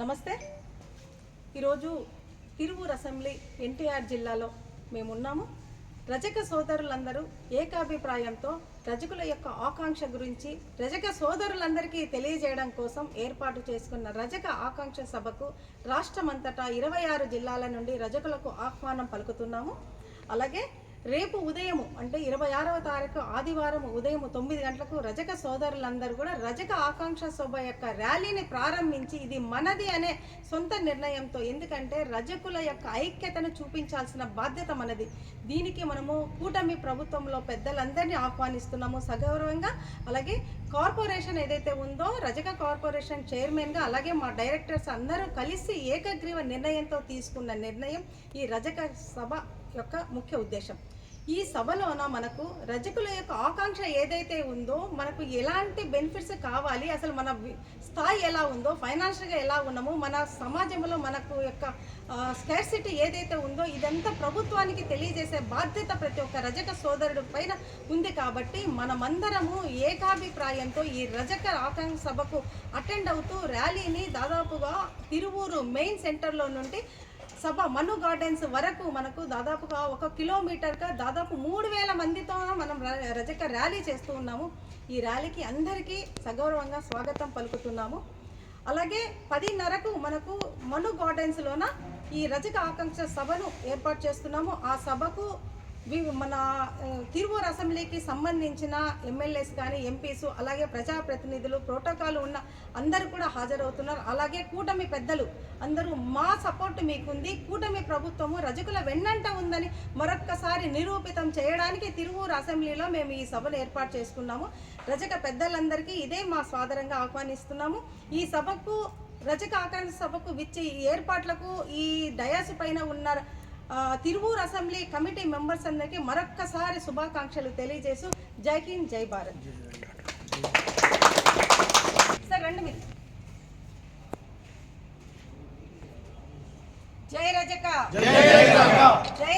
నమస్తే. ఈరోజు తిరువూరు అసెంబ్లీ ఎన్టీఆర్ జిల్లాలో మేమున్నాము. రజక సోదరులందరూ ఏకాభిప్రాయంతో రజకుల యొక్క ఆకాంక్ష గురించి రజక సోదరులందరికీ తెలియజేయడం కోసం ఏర్పాటు చేసుకున్న రజక ఆకాంక్ష సభకు రాష్ట్రమంతటా ఇరవై ఆరు జిల్లాల నుండి రజకులకు ఆహ్వానం పలుకుతున్నాము. అలాగే రేపు ఉదయము అంటే ఇరవై ఆరవ తారీఖు ఆదివారం ఉదయం తొమ్మిది గంటలకు రజక సోదరులందరూ కూడా రజక ఆకాంక్ష సభ యొక్క ర్యాలీని ప్రారంభించి ఇది మనది అనే సొంత నిర్ణయంతో ఎందుకంటే రజకుల యొక్క ఐక్యతను చూపించాల్సిన బాధ్యత మనది. దీనికి మనము కూటమి ప్రభుత్వంలో పెద్దలందరినీ ఆహ్వానిస్తున్నాము సగౌరవంగా. అలాగే కార్పొరేషన్ ఏదైతే ఉందో రజక కార్పొరేషన్ చైర్మన్గా అలాగే మా డైరెక్టర్స్ అందరూ కలిసి ఏకగ్రీవ నిర్ణయంతో తీసుకున్న నిర్ణయం ఈ రజక సభ యొక్క ముఖ్య ఉద్దేశం. ఈ సభలోన మనకు రజకుల యొక్క ఆకాంక్ష ఏదైతే ఉందో మనకు ఎలాంటి బెనిఫిట్స్ కావాలి అసలు మన స్థాయి ఎలా ఉందో ఫైనాన్షియల్గా ఎలా ఉన్నాము మన సమాజంలో మనకు యొక్క స్కేర్సిటీ ఏదైతే ఉందో ఇదంతా ప్రభుత్వానికి తెలియజేసే బాధ్యత ప్రతి ఒక్క రజక సోదరుడు పైన ఉంది కాబట్టి మనమందరము ఏకాభిప్రాయంతో ఈ రజక ఆకాంక్ష సభకు అటెండ్ అవుతూ ర్యాలీని దాదాపుగా తిరువూరు మెయిన్ సెంటర్లో నుండి సభ మను గార్డెన్స్ వరకు మనకు దాదాపుగా ఒక కిలోమీటర్గా దాదాపు మూడు వేల మందితో మనం రజక ర్యాలీ చేస్తూ ఉన్నాము. ఈ ర్యాలీకి అందరికీ సగౌరవంగా స్వాగతం పలుకుతున్నాము. అలాగే పదిన్నరకు మనకు మను గార్డెన్స్లోన ఈ రజక ఆకాంక్ష సభను ఏర్పాటు చేస్తున్నాము. ఆ సభకు మన తిరువూరు అసెంబ్లీకి సంబంధించిన ఎమ్మెల్యేస్ కానీ ఎంపీస్ అలాగే ప్రజాప్రతినిధులు ప్రోటోకాల్ ఉన్న అందరూ కూడా హాజరవుతున్నారు. అలాగే కూటమి పెద్దలు అందరూ మా సపోర్ట్ మీకుంది. కూటమి ప్రభుత్వము రజకుల వెన్నంట ఉందని మరొక్కసారి నిరూపితం చేయడానికి తిరువూరు అసెంబ్లీలో మేము ఈ సభను ఏర్పాటు చేసుకున్నాము. రజక పెద్దలందరికీ ఇదే మా స్వాదరంగా ఆహ్వానిస్తున్నాము. ఈ సభకు రజక ఆకాంక్ష సభకు విచ్చి ఈ ఏర్పాట్లకు ఈ డయాస్ పైన ఉన్న తిరువూరు అసెంబ్లీ కమిటీ మెంబర్స్ అందరికీ మరొక్కసారి శుభాకాంక్షలు తెలియజేసు జై హింద్ జై భారత్. సార్ రండి మీరు. జై రజక. జై